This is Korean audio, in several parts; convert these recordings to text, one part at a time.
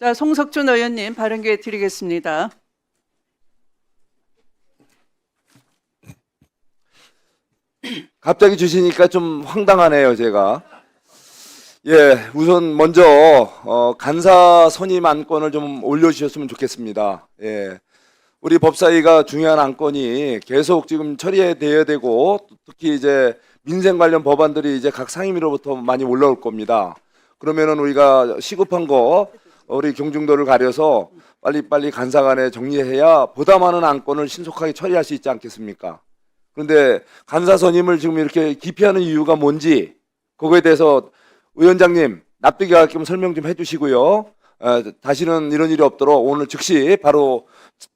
자, 송석준 의원님 발언 기회 드리겠습니다. 갑자기 주시니까 좀 황당하네요, 제가. 예, 우선 먼저 어, 간사 선임 안건을 좀 올려주셨으면 좋겠습니다. 예, 우리 법사위가 중요한 안건이 계속 지금 처리돼야 되고 특히 이제 민생 관련 법안들이 이제 각 상임위로부터 많이 올라올 겁니다. 그러면은 우리가 시급한 거 우리 경중도를 가려서 빨리빨리 간사간에 정리해야 보다 많은 안건을 신속하게 처리할 수 있지 않겠습니까? 그런데 간사 선임을 지금 이렇게 기피하는 이유가 뭔지 그거에 대해서 위원장님 납득이 갈겸 설명 좀 해주시고요. 어, 다시는 이런 일이 없도록 오늘 즉시 바로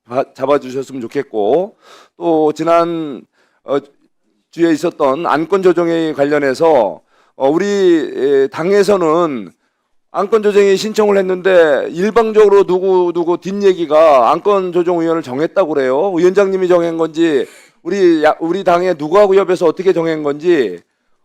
자- 잡아주셨으면 좋겠고 또 지난 어, 주에 있었던 안건 조정에 관련해서 어, 우리 에, 당에서는 안건 조정에 신청을 했는데 일방적으로 누구 누구 뒷얘기가 안건 조정 위원을 정했다고 그래요. 위원장님이 정한 건지 우리 야- 우리 당에 누구하고 협의해서 어떻게 정한 건지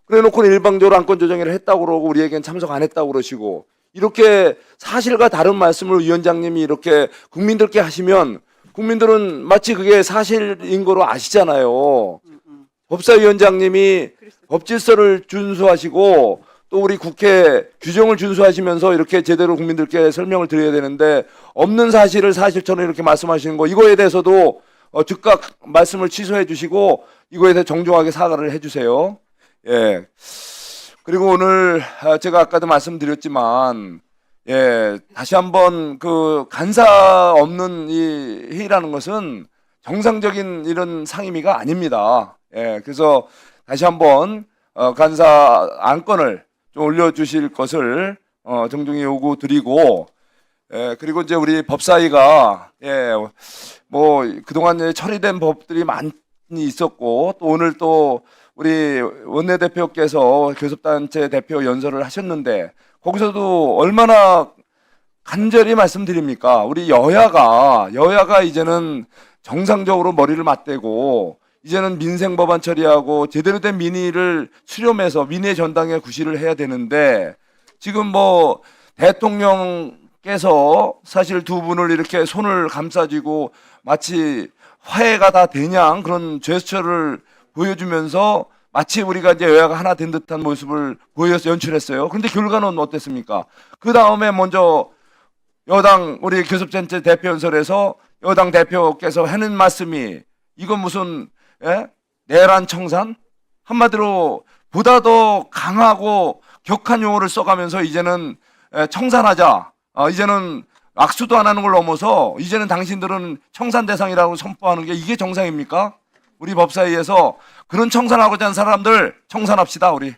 그래 놓고 일방적으로 안건 조정회를 했다고 그러고 우리에겐 참석 안 했다고 그러시고 이렇게 사실과 다른 말씀을 위원장님이 이렇게 국민들께 하시면 국민들은 마치 그게 사실인 거로 아시잖아요. 법사위원장님이 법질서를 준수하시고 또 우리 국회 규정을 준수하시면서 이렇게 제대로 국민들께 설명을 드려야 되는데 없는 사실을 사실처럼 이렇게 말씀하시는 거 이거에 대해서도 어, 즉각 말씀을 취소해 주시고 이거에 대해 정중하게 사과를 해 주세요. 예. 그리고 오늘 아, 제가 아까도 말씀드렸지만 예, 다시 한번 그 간사 없는 이 회의라는 것은 정상적인 이런 상임위가 아닙니다. 예, 그래서 다시 한번 어, 간사 안건을 좀 올려주실 것을 어, 정중히 요구드리고 예, 그리고 이제 우리 법사위가 예, 뭐 그동안 처리된 법들이 많이 있었고 또 오늘 또 우리 원내대표께서 교섭단체 대표 연설을 하셨는데 거기서도 얼마나 간절히 말씀드립니까? 우리 여야가 여야가 이제는 정상적으로 머리를 맞대고 이제는 민생 법안 처리하고 제대로 된 민의를 수렴해서 민의 전당에 구실을 해야 되는데 지금 뭐 대통령께서 사실 두 분을 이렇게 손을 감싸쥐고 마치 화해가 다 되냐 그런 제스처를 보여주면서 마치 우리가 이제 여야가 하나 된 듯한 모습을 보여서 연출했어요. 그런데 결과는 어땠습니까? 그 다음에 먼저 여당 우리 교섭단체 대표 연설에서 여당 대표께서 하는 말씀이 이건 무슨 예? 내란 청산 한마디로 보다 더 강하고 격한 용어를 써가면서 이제는 에, 청산하자. 어, 이제는 악수도 안 하는 걸 넘어서 이제는 당신들은 청산 대상이라고 선포하는 게 이게 정상입니까? 우리 법사위에서 그런 청산하고자 하는 사람들 청산합시다 우리.